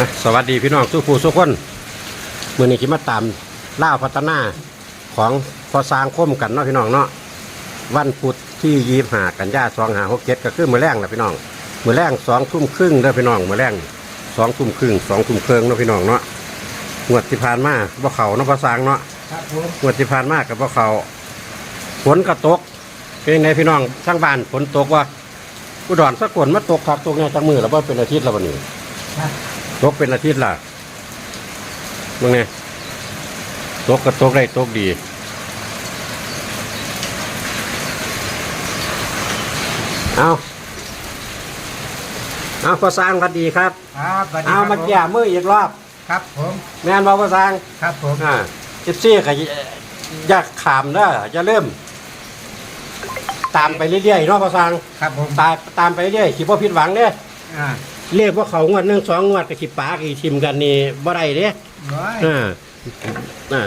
อะสวัสดีพี่น้องทุกผู้ทุกคนมือนี้คิมาตามล่าวพัฒนาของพอสร้างคมกันเนาะพี่น้องเนาะวันพุธที่ยีหากันยาสองหาหกเจ็ดก็คือมือแรงนะพี่น้องมือแรงสองทุ่มครึ่งเด้อพี่น้องมือแรงสองทุ่มครึ่งสองทุ่มครึ่งเนาะพี่น้องเนาะงวดที่ผ่านมาบ่เขาเนาะพอสร้างเนาะครับผมงวดที่ผ่านมากับบ่เขาฝนก็ตกเป็นไงพี่น้องช่างบ้านฝนตกว่าอุดรสกลมาตกคักตกไงจังมือแล้วว่าเป็นอาทิตย์แล้ววันนี้ครับ ตกเป็นอาทิตย์ล่ะมึงไงตกก็ตกได้ตกดีเอาเอาพอสร้างพัดดีครับ ครับสวัสดีเอาครับมาแก่มืออีกรอบ ครับผมแม่นบอพอสร้างครับผมอ่าจิบซี่ก็อยากขามเด้ออย่าเริ่าลืมตามไปเรื่อยๆเนาะพอสร้างครับผมตามตามไปเรื่อยๆคิดว่าผิดหวังเด้อ่า เรียกว่าเขางวดหนึ่งสองงวดกับขีปากอีทิมกันนี่บ่ได้เด้ร้อยอ่าอ่า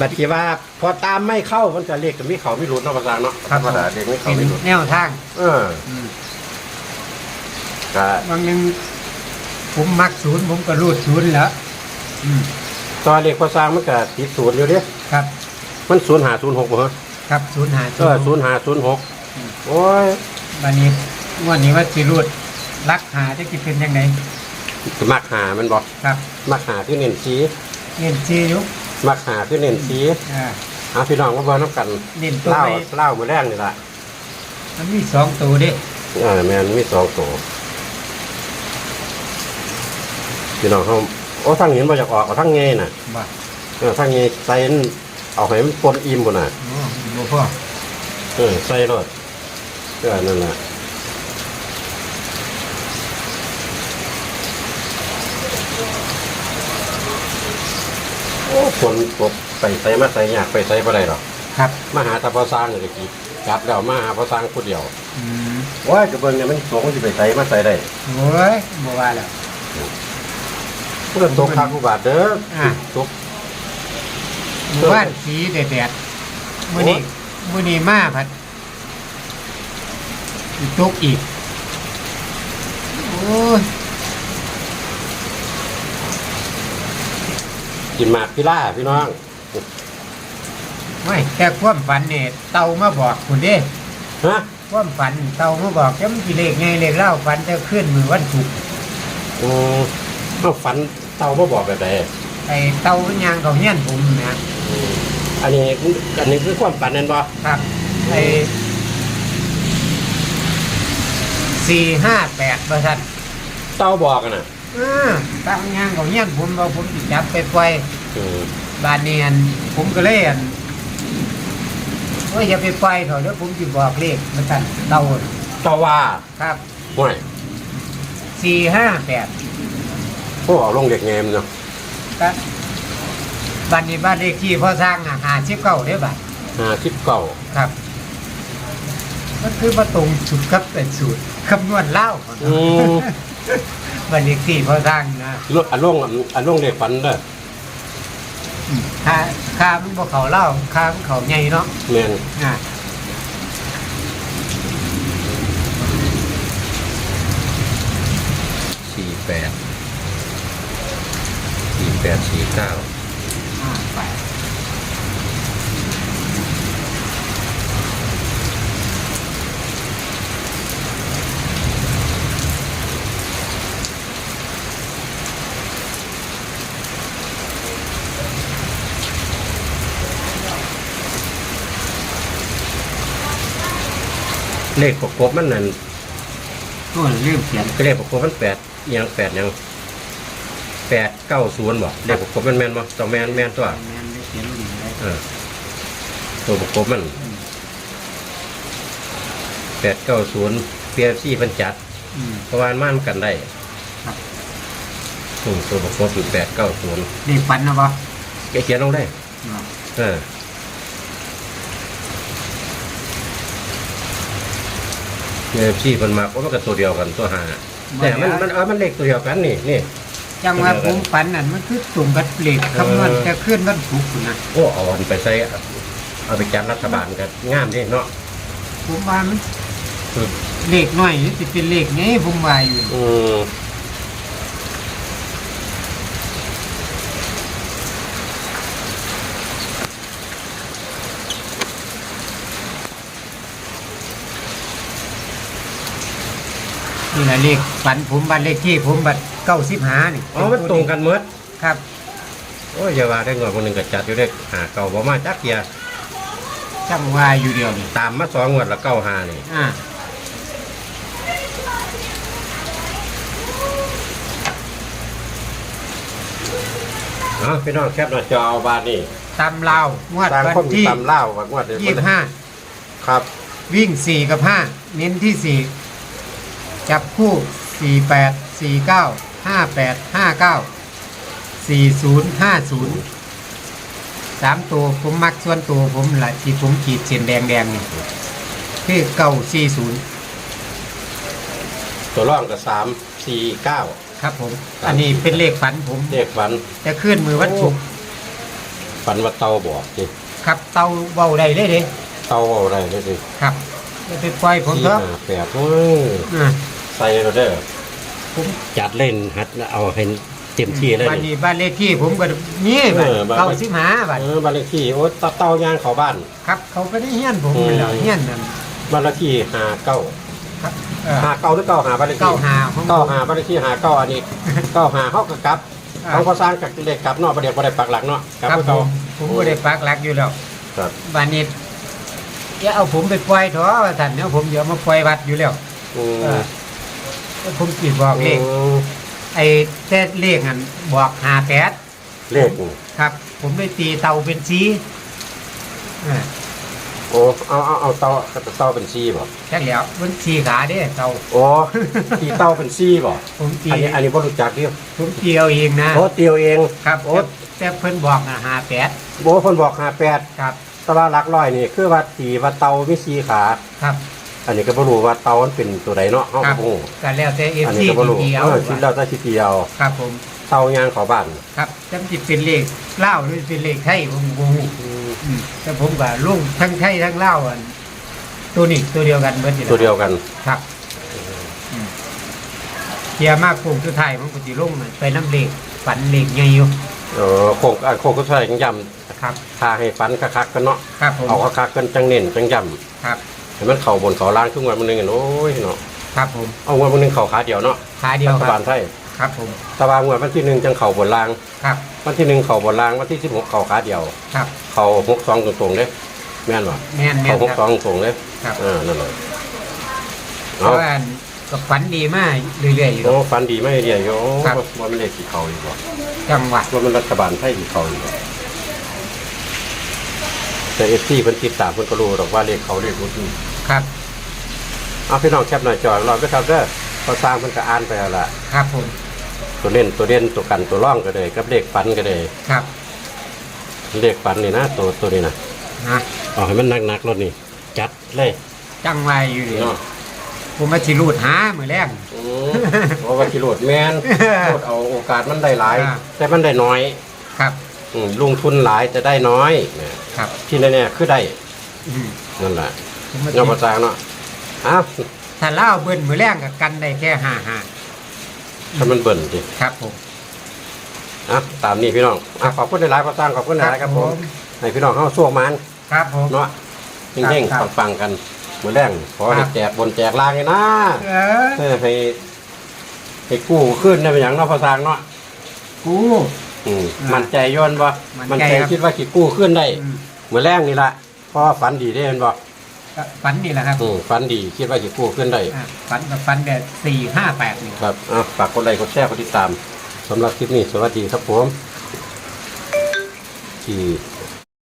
บัดทีว่า พอตามไม่เข้ามันจะเรียกกับมีเขาไม่หลุดเนาะภาษาเนาะธรรมดาเด็กไม่เขาเป็นไม่หลุดแนวทางเอออืมก็บางหนึงผมมักศูนย์ผมก็รูดศูนย์แล้วอืมตอนเรียกภาษามันก็ติดศูนย์อยู่เด้ครับ มันศูนย์หาศูนย์หกบ่ฮะครับศูนย์หาเออศูนย์หาศูนย์หกโอ้ยวันนี้งวันนี้ว่าสิรูด รักหาจะกิเป็นยังไงมักหามันบอกครับมักหาคือเน้นสีเน้นซีอยู่มักหาคือเน้นสีอ่าหาพี่น้องมาเบิ่งน้ำกันเน้นตัวเล่าไปเล่ามือแรงนี่ล่ะมันมีสองตัวเด้เออแม่นมีสองตัวพี่น้องเขาโอ้ทั้งเห็นมาจากออกเอาทั้งเงยน่ะบ่เออทั้งเงยใส่อันเอาให้มันปนอิ่มบ่น่ะโอ้บ่พ่อเออใส่รถเออนั่นแหละ โอ้ฝนตกใส่ใส่มาใส่ยากไปใส่บ่ได้หรอกครับมาหาแตาพอสร้างเลยกี่กลับแล้วมาหาพอสร้างผู้เดียวอืมว้ายกระเบื้องเนี่ยมันตกมันสิไปใส่มาใส่ได้โอ้ยบ่ว่าแล้วเพื่อนตกทางผู้บาทเด้ออ่าตกหมู่บ้านสีแดดๆมื้อนี้มื้อนี้มาพัดอีกตกอีกโอ้ย กินหมากพิล่าพี่น้องไม่แต่ความฝันเนี่ยเตามาบอกคุณเด้ฮะความฝันเตามาบอกจะมันกี่เลขไงเลขเล่าฝันจะขึ้นมือวันศุกร์โอ้เอาฝันเต่ามาบอกแบบใดไอ้เตามันยางเขาเฮี้ยนผมนะอันนี้อันนี้คือความฝันนั่นบ่ครับไอ้สี่ห้าแปดบริษัทเต่าบอกกันน่ะอ่าเตายางเขาเฮี้ยนผมเราผมติดจับไปปล่อยอืมบานเนียนผมก็เลยอันว่าอย่าไปปล่อยเขาเดี๋ยวผมจะบอกเลขมันตันเตาเต่าว่าครับห่วยสี่ห้าแปดพวกเอาลงเด็กเงมเนาะก็บ้านนี้บ้านเลขที่พ่อสร้างอะหาชิบเก้าได้บัตรหาสิบเก่าครับมันคือมาตรงสุดครับเป็นสูตรคำนวณเล่าอืม บ้านเลขที่พ่อสร้างนะลดอันลงอันลงเด็กฝันเด้อค่าค่ามันบ่เขาเล่าค่ามันเขาใหญ่เนาะแม่นอ่าสี่แปดสี่แปดสี่เก้าอ่าไป เลขประกบมันนั่นตัวลืมเขียนเลขประกบมันแปดอิหยังแปดหยังแปดเก้าศูนย์บ่เลขประกบมันแม่นบ่ต้องแม่นแม่นตัว แม่นได้เขียนอยู่ได้เออตัวประกบมันแปดเก้าศูนย์เปียซี่เพันจัดอืมเพราะว่ามันกันได้ครับ อืมตัวประกบแปดเก้าศูนย์เลขฝันนะบ่แกเขียนลงได้เนาะเออ เนี่ยซี่มันมาเพราะมันก็ตัวเดียวกันตัวหาแต่มันมันเออมันเลขตัวเดียวกันนี่นี่จังว่าผมฝันนั่นมันคือตรงกับเลขคำนวณจะขึ้นวันศุกร์นะโอ้เอาอันไปใส่เอาไปจัดรัฐบาลกันงามดิเนาะผมว่ามันอืมเลขน้อยนี่สิเป็นเลขไงผมว่าอยู่ แหละเลขฝันผมบัตรเลขที่ผมบัตรเก้าสิบหานี่อ๋อมันตรงกันหมดครับ โอ้ยอย่าว่าได้เงินคนหนึ่งก็จัดอยู่ได้หาเก่าบ่มาจักเกียจังว่าอยู่เดียวนี่ตามมาสองงวดละเก้าหานี่อ่าอ๋อพี่น้องแคปหน้าจอเอาบาทนี่ตำลาวงวดต่างวันคนที่ตำเล่าว่างวดเดียวยี่สิบห้าครับ วิ่งสี่กับห้าเน้นที่สี่ จับคู่สี่แปดสี่เก้าห้าแปดห้าเก้าสี่ศูนย์ห้าศูนย์สามตัวผมมักส่วนตัวผมละที่ผมขีดเส้นแดงแดงๆนี่คือเก้าสี่ศูนย์ตัวร่องกับสามสี่เก้าครับผมครับอันนี้เป็นเลขฝันผมเด็กฝันจะขึ้นมือวันศุกร์ฝันว่าเตาบอกสิครับเตาเบาได้เลยเด้เตาเอาอะไรได้สิครับจะไปปล่อยผมสี่เถอะห้าแปดโอ้ยอ่า ใส่เราเด้อผมจัดเล่นฮัดเอาให้เต็มที่เลยบ้านนี่นี้บ้านเลขที่ผมก็นี่บัดเออบ้านเก้าสิบหาบัดเออบ้านเลขที่โอ้ตาเต้ายางเขาบ้าน ครับเขาก็ได้เฮี้ยนผมอืมเลยเหรอเฮี้ยนนั่นบ้านเลขที่หาเก้าครับเออ หาเก้าหรือเก้าหาบ้านเลขที่เก้าหาของเก้าหาบ้านเลขที่หาเก้าอันนี้ เก้าหาเขากับกลับอ่าของพอสร้างกับเลขกลับเนาะประเดี๋ยวประเดี๋ยวปักหลักเนาะกลับครับคือผเก่ามผมก็ได้ปักหลักอยู่แล้วครับบ้านนี้อย่าเอาผมไปปล่อยเถอะว่าท่านเนี่ยผมเดี๋ยวมาปล่อยวัดอยู่แล้ว อืมเออแล้ว ผมขีดบอกเลขอืมไอ้แต่เลขอันบอกหาแปดเลขนี่ครับ ผมได้ตีเตาเป็นสีอ่าโอ้เอาเอาเอาเต้าเต้าเป็นซี่บ่แค่แล้วมันสีขาเด้เตาโอ้ที่เต้าเป็นซี่บ่ผมตีอันนี้อันนี้บ่รู้จักเดิผมตีเอาเองนะโอ้เตียวเองครับโอ้แต่แต่เพิ่นบอกนะหาแปดโบคนบอกหาแปดครับแตว่าหลักร้อยนี่คือว่าตีว่าเตามีสีขาครับ อันนี้ก็บ่รู้ว่าเตามันเป็นตัวใดเนาะเฮาครัก็บบ่รู้ก็แล้วแต่เอฟอันซีนี้ก็บ่รู้ดีเอาเออคิดแล้วแต่คิดเดียวครับผม เตายางเขาบ้าน ครับจำจิตเป็นเลขเล่าวหรือเป็นเลขไทยผมงงอืมแต่ผมก็ลุงทั้งไทยทั้งเล่าวอันตัวนี้ตัวเดียวกันเบิดอยู่แล้ตัวเดียวกัน ครับอืมเกียร์มากคงสุดท้ายมันก็สิลงไปน้ำเลขฝันเลขใหญ่อยู่เออโคงอะโคงก็ใส่ย้ำครับทาให้ฟันคักๆกันเนาะ ครับผมเอาคักๆกันจังเน้นจังย้ครับำ ให้มันเข้าบนเขาล่างทุกวันมันนึงอะโอ้ยเนาะครับผมเอาวันมันนึงเข้าขาเดียวเนาะขาเดียวรัฐคบารัลบไทยครับผมแตะวางวันวันที่หนึ่งจังเข่าบนล่าง ครับวันที่หนึ่งเข่าบนล่างวันที่สิบหกเข่าขาเดียว ครับเข่าหกสองตรงๆเด้แม่นบ่แม่นแม่เข่านหกคสรับองตรงๆเด้ครับ อ่านั่นเลยเพเอาราะว่าก็ฝันดีมากเรื่อยๆอยู่ โอ้ฟันดีไม่เดียวโยครับ ว่ามันเลขกี่เขาอีกบ่จังหวัดว่ามันรัฐบาลไทยกี่เขาอีกบ่ แต่เอฟซีเพิ่นติดตามเพิ่นก็รู้หรอกว่าเลขเขาเลขรู้ที่ครับ เอาพี่น้องแคปหน้าจอรอไปครับเด้อพอสร้างเพิ่นก็อ่านไปแล้วล่ะครับผม ตัวเล่นตัวเด่นตัวกันตัวร่องก็เลยกับเลขฟันก็เลยครับ เลขฟันนี่นะตัวตัวนี้นะนะเอาให้มันหนักๆรถนี่จัดเลยจังไว้อยู่เดี๋ยวเนาะผมมาสิรูดหามือแรงอืมเพราะว่ากิโลดแมนโลดเอาโอกาสมันได้หลาย อ่า แต่มันได้น้อย ครับ อืมลงทุนหลายจะได้น้อยเนี่ยครับที่แน่ๆคือได้อืมนั่นแหละผมมาเงาประสิจางเนาะอ้าวถ้าเล่าเบิ้นมือแรงกับกันได้แค่ห้าห้าถ้ามันเบิ่นสิครับผม อะตามนี้พี่น้องอะขอบคุณหลายๆประจางขอบคุณหลายๆครับผมให้พี่น้องเข้าช่วงมันครับผม เนาะเฮงครับๆฟังๆกันมือแรงขอให้ครับแจกบนแจกล่างเลยนะ เออเออให้ให้กู้ขึ้นได้เป็นอย่างเนาะประจางเนาะกู อืมอ่ามัมันใจย้อนบ่มั่มันนใจใจครับ คิดว่าขี้กู้ขึ้นได้อืมมือแรงนี่ละเพราะว่าฝันดีได้เห็นบ่ก็ฝันนี่แหละครับอืมฝันดีคิดว่าขี้กู้ขึ้นได้ อะฝันกับฝันแบบสี่ห้าแปดนี่ ครับอะฝากกดไลค์กดแชร์กดติดตามสำหรับคลิปนี้ สวัสดีครับผมที่